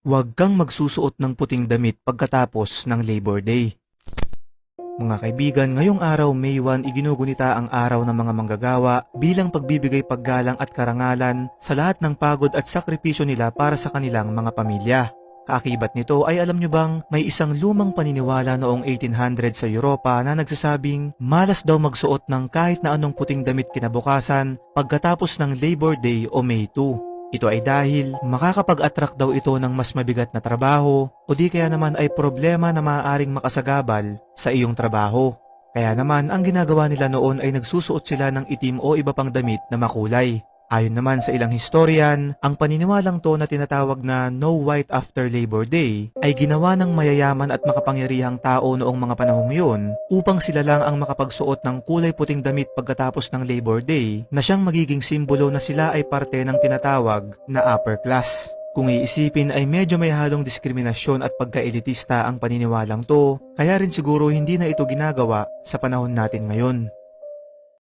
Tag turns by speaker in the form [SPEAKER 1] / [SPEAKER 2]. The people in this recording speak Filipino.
[SPEAKER 1] Huwag kang magsusuot ng puting damit pagkatapos ng Labor Day. Mga kaibigan, ngayong araw May 1 iginugunita ang araw ng mga manggagawa bilang pagbibigay paggalang at karangalan sa lahat ng pagod at sakripisyo nila para sa kanilang mga pamilya. Kaakibat nito ay alam nyo bang may isang lumang paniniwala noong 1800 sa Europa na nagsasabing malas daw magsuot ng kahit na anong puting damit kinabukasan pagkatapos ng Labor Day o May 2. Ito ay dahil makakapag-attract daw ito ng mas mabigat na trabaho o di kaya naman ay problema na maaaring makasagabal sa iyong trabaho. Kaya naman ang ginagawa nila noon ay nagsusuot sila ng itim o iba pang damit na makulay. Ayon naman sa ilang historian, ang paniniwalang to na tinatawag na No White After Labor Day ay ginawa ng mayayaman at makapangyarihang tao noong mga panahong yun upang sila lang ang makapagsuot ng kulay puting damit pagkatapos ng Labor Day na siyang magiging simbolo na sila ay parte ng tinatawag na upper class. Kung iisipin ay medyo may halong diskriminasyon at pagkaelitista ang paniniwalang to, kaya rin siguro hindi na ito ginagawa sa panahon natin ngayon.